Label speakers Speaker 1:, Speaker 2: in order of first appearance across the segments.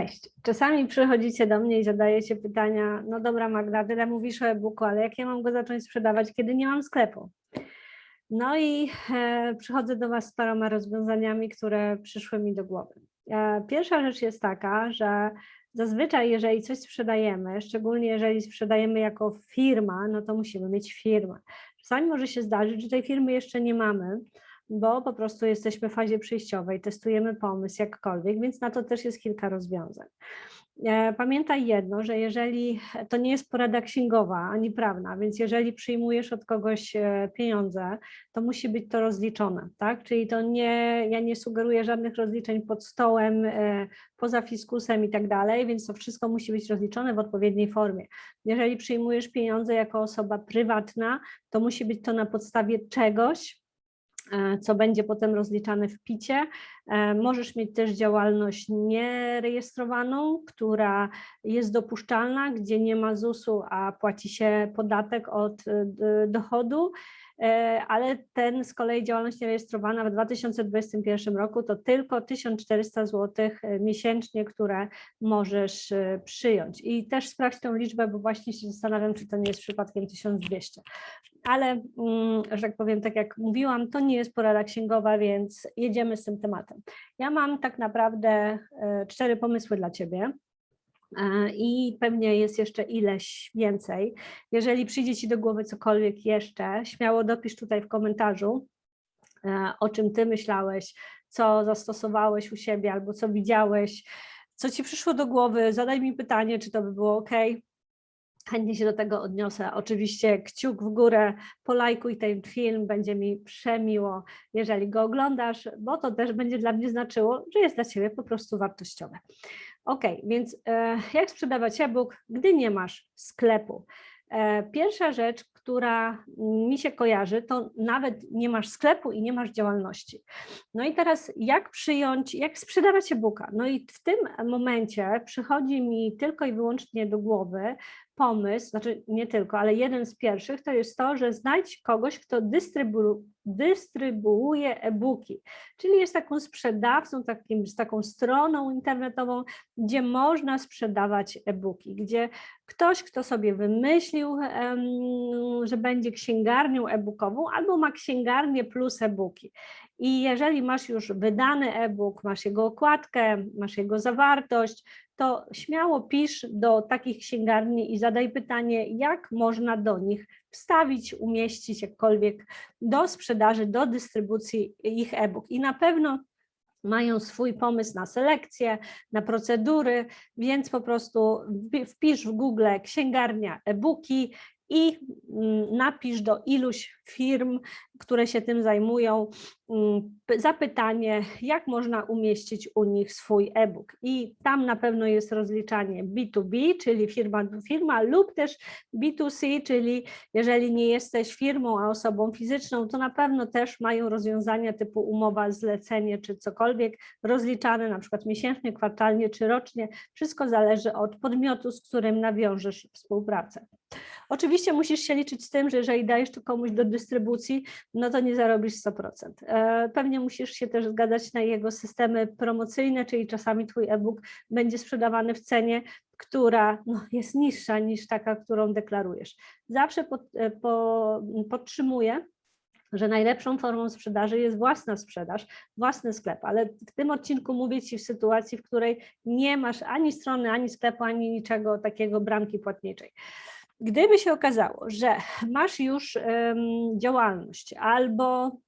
Speaker 1: Cześć. Czasami przychodzicie do mnie i zadajecie pytania, no dobra Magda, tyle mówisz o e-booku, ale jak ja mam go zacząć sprzedawać, kiedy nie mam sklepu? No i e, przychodzę do Was z paroma rozwiązaniami, które przyszły mi do głowy. E, pierwsza rzecz jest taka, że zazwyczaj jeżeli coś sprzedajemy, szczególnie jeżeli sprzedajemy jako firma, no to musimy mieć firmę. Czasami może się zdarzyć, że tej firmy jeszcze nie mamy, bo po prostu jesteśmy w fazie przejściowej, testujemy pomysł jakkolwiek, więc na to też jest kilka rozwiązań. E, pamiętaj jedno, że jeżeli to nie jest porada księgowa ani prawna, więc jeżeli przyjmujesz od kogoś e, pieniądze, to musi być to rozliczone, tak? Czyli to nie, ja nie sugeruję żadnych rozliczeń pod stołem, e, poza fiskusem i tak dalej, więc to wszystko musi być rozliczone w odpowiedniej formie. Jeżeli przyjmujesz pieniądze jako osoba prywatna, to musi być to na podstawie czegoś, co będzie potem rozliczane w picie. E, możesz mieć też działalność nierejestrowaną, która jest dopuszczalna, gdzie nie ma ZUS-u, a płaci się podatek od e, dochodu. E, ale ten z kolei działalność nierejestrowana w 2021 roku to tylko 1400 zł e, miesięcznie, które możesz e, przyjąć. I też sprawdź tę liczbę, bo właśnie się zastanawiam, czy to nie jest przypadkiem 1200. Ale, mm, że tak powiem, tak jak mówiłam, to nie jest porada księgowa, więc jedziemy z tym tematem. Ja mam tak naprawdę cztery pomysły dla Ciebie. E, i pewnie jest jeszcze ileś więcej. Jeżeli przyjdzie Ci do głowy cokolwiek jeszcze, śmiało dopisz tutaj w komentarzu, e, o czym Ty myślałeś, co zastosowałeś u siebie albo co widziałeś, co Ci przyszło do głowy, zadaj mi pytanie, czy to by było ok. Chętnie się do tego odniosę. Oczywiście kciuk w górę, polajkuj ten film, będzie mi przemiło, jeżeli go oglądasz, bo to też będzie dla mnie znaczyło, że jest dla Ciebie po prostu wartościowe. Ok, więc e, jak sprzedawać e-book, gdy nie masz sklepu? E, pierwsza rzecz, która mi się kojarzy, to nawet nie masz sklepu i nie masz działalności. No i teraz jak przyjąć, jak sprzedawać e-booka? No i w tym momencie przychodzi mi tylko i wyłącznie do głowy pomysł, znaczy nie tylko, ale jeden z pierwszych to jest to, że znajdź kogoś, kto dystrybu, dystrybuuje e-booki, czyli jest taką sprzedawcą, takim, z taką stroną internetową, gdzie można sprzedawać e-booki, gdzie ktoś, kto sobie wymyślił, że będzie księgarnią e-bookową albo ma księgarnię plus e-booki. I jeżeli masz już wydany e-book, masz jego okładkę, masz jego zawartość, to śmiało pisz do takich księgarni i zadaj pytanie, jak można do nich wstawić, umieścić jakkolwiek do sprzedaży, do dystrybucji ich e-book. I na pewno mają swój pomysł na selekcję, na procedury, więc po prostu wpisz w Google księgarnia e-booki i mm, napisz do iluś firm, które się tym zajmują, mm, zapytanie, jak można umieścić u nich swój e-book. I tam na pewno jest rozliczanie B2B, czyli firma do firma, lub też B2C, czyli jeżeli nie jesteś firmą, a osobą fizyczną, to na pewno też mają rozwiązania typu umowa, zlecenie czy cokolwiek rozliczane, na przykład miesięcznie, kwartalnie czy rocznie. Wszystko zależy od podmiotu, z którym nawiążesz współpracę. Oczywiście musisz się liczyć z tym, że jeżeli dajesz to komuś do dystrybucji, no to nie zarobisz 100%. E, pewnie musisz się też zgadzać na jego systemy promocyjne, czyli czasami twój e-book będzie sprzedawany w cenie, która no, jest niższa niż taka, którą deklarujesz. Zawsze pod, e, po, podtrzymuję, że najlepszą formą sprzedaży jest własna sprzedaż, własny sklep, ale w tym odcinku mówię Ci w sytuacji, w której nie masz ani strony, ani sklepu, ani niczego takiego bramki płatniczej. Gdyby się okazało, że masz już działalność albo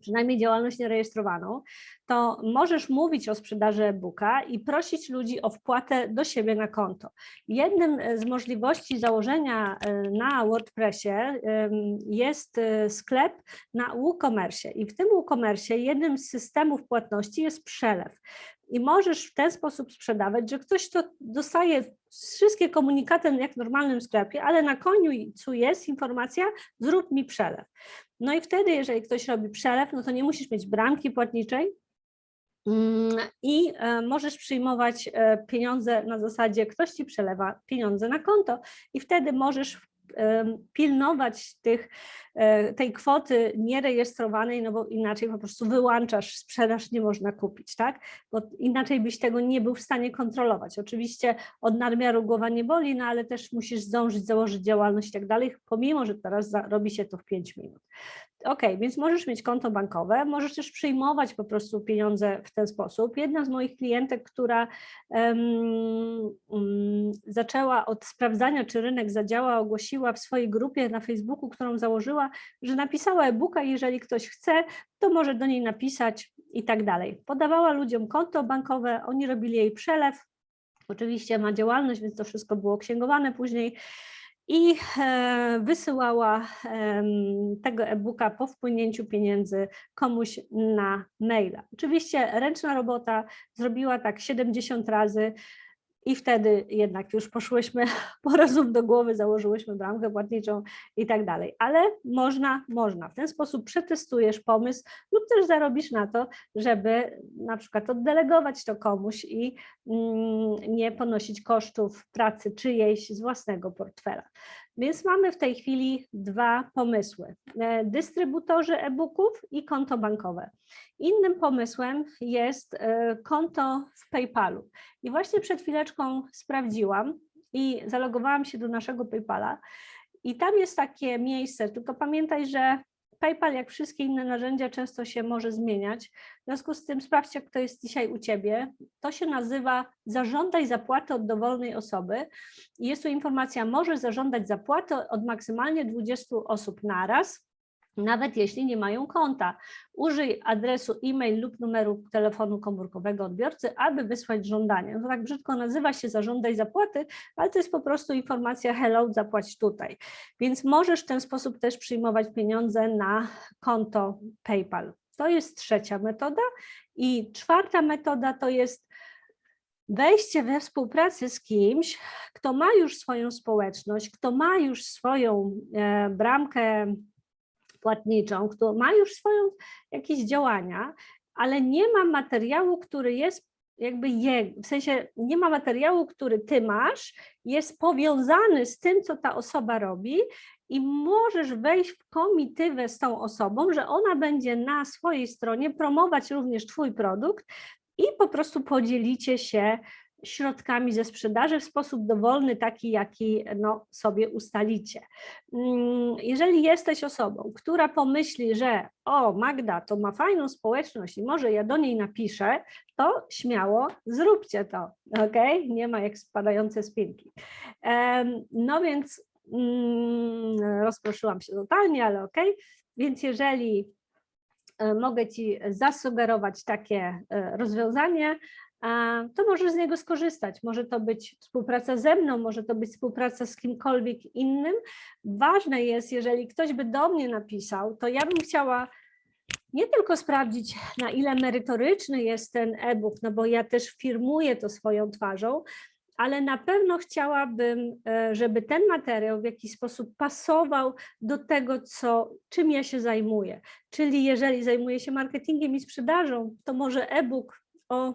Speaker 1: przynajmniej działalność nierejestrowaną, to możesz mówić o sprzedaży e-booka i prosić ludzi o wpłatę do siebie na konto. Jednym z możliwości założenia e, na WordPressie jest e, sklep na WooCommerce i w tym WooCommerce jednym z systemów płatności jest przelew i możesz w ten sposób sprzedawać, że ktoś to dostaje wszystkie komunikaty jak w normalnym sklepie, ale na końcu jest informacja zrób mi przelew. No i wtedy, jeżeli ktoś robi przelew, no to nie musisz mieć bramki płatniczej, mm, i e, możesz przyjmować e, pieniądze na zasadzie ktoś ci przelewa pieniądze na konto i wtedy możesz pilnować tych, e, tej kwoty nierejestrowanej, no bo inaczej po prostu wyłączasz sprzedaż, nie można kupić, tak? Bo inaczej byś tego nie był w stanie kontrolować. Oczywiście od nadmiaru głowa nie boli, no ale też musisz zdążyć założyć działalność i tak dalej, pomimo, że teraz robi się to w 5 minut. Ok, więc możesz mieć konto bankowe, możesz też przyjmować po prostu pieniądze w ten sposób. Jedna z moich klientek, która em, mm, zaczęła od sprawdzania, czy rynek zadziała, ogłosiła w swojej grupie na Facebooku, którą założyła, że napisała e-booka, jeżeli ktoś chce, to może do niej napisać i tak dalej. Podawała ludziom konto bankowe, oni robili jej przelew, Oczywiście ma działalność, więc to wszystko było księgowane później i e, wysyłała tego e-booka po wpłynięciu pieniędzy komuś na maila. Oczywiście ręczna robota zrobiła tak 70 razy i wtedy jednak już poszłyśmy po rozum do głowy, założyłyśmy bramkę płatniczą i tak dalej. Ale można, można. W ten sposób przetestujesz pomysł lub też zarobisz na to, żeby na przykład oddelegować to komuś i mm, nie ponosić kosztów pracy czyjejś z własnego portfela. Więc mamy w tej chwili dwa pomysły: e, dystrybutorzy e-booków i konto bankowe. Innym pomysłem jest e, konto w PayPalu. I właśnie przed chwileczką sprawdziłam i zalogowałam się do naszego PayPala. I tam jest takie miejsce, tylko pamiętaj, że PayPal, jak wszystkie inne narzędzia, często się może zmieniać. W związku z tym sprawdźcie, kto jest dzisiaj u Ciebie. To się nazywa zażądaj zapłaty od dowolnej osoby. Jest tu informacja, możesz zażądać zapłaty od maksymalnie 20 osób naraz, nawet jeśli nie mają konta. Użyj adresu e-mail lub numeru telefonu komórkowego odbiorcy, aby wysłać żądanie. No tak brzydko nazywa się zażądaj zapłaty, ale to jest po prostu informacja hello, zapłać tutaj. Więc możesz w ten sposób też przyjmować pieniądze na konto PayPal. To jest trzecia metoda. I czwarta metoda to jest wejście we współpracę z kimś, kto ma już swoją społeczność, kto ma już swoją e, bramkę płatniczą, kto ma już swoją jakieś działania, ale nie ma materiału, który jest jakby je, w sensie nie ma materiału, który ty masz, jest powiązany z tym, co ta osoba robi i możesz wejść w komitywę z tą osobą, że ona będzie na swojej stronie promować również twój produkt i po prostu podzielicie się środkami ze sprzedaży w sposób dowolny, taki jaki no, sobie ustalicie. Mm, Jeżeli jesteś osobą, która pomyśli, że o Magda to ma fajną społeczność i może ja do niej napiszę, to śmiało zróbcie to, ok? Nie ma jak spadające spinki. No więc mm, rozproszyłam się totalnie, ale ok. Więc jeżeli e, mogę Ci zasugerować takie e, rozwiązanie, to możesz z niego skorzystać. Może to być współpraca ze mną, może to być współpraca z kimkolwiek innym. Ważne jest, jeżeli ktoś by do mnie napisał, to ja bym chciała nie tylko sprawdzić, na ile merytoryczny jest ten e-book, no bo ja też firmuję to swoją twarzą, ale na pewno chciałabym, e, żeby ten materiał w jakiś sposób pasował do tego, co, czym ja się zajmuję. Czyli jeżeli zajmuję się marketingiem i sprzedażą, to może e-book o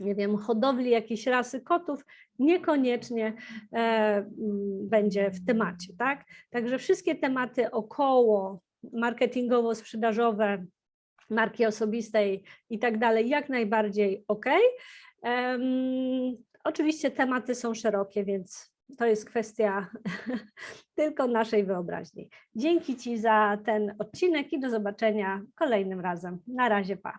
Speaker 1: nie wiem, hodowli jakiejś rasy kotów, niekoniecznie e, m, będzie w temacie, tak? Także wszystkie tematy około marketingowo-sprzedażowe, marki osobistej i tak dalej, jak najbardziej ok. Em, oczywiście tematy są szerokie, więc to jest kwestia tylko naszej wyobraźni. Dzięki Ci za ten odcinek i do zobaczenia kolejnym razem. Na razie, pa.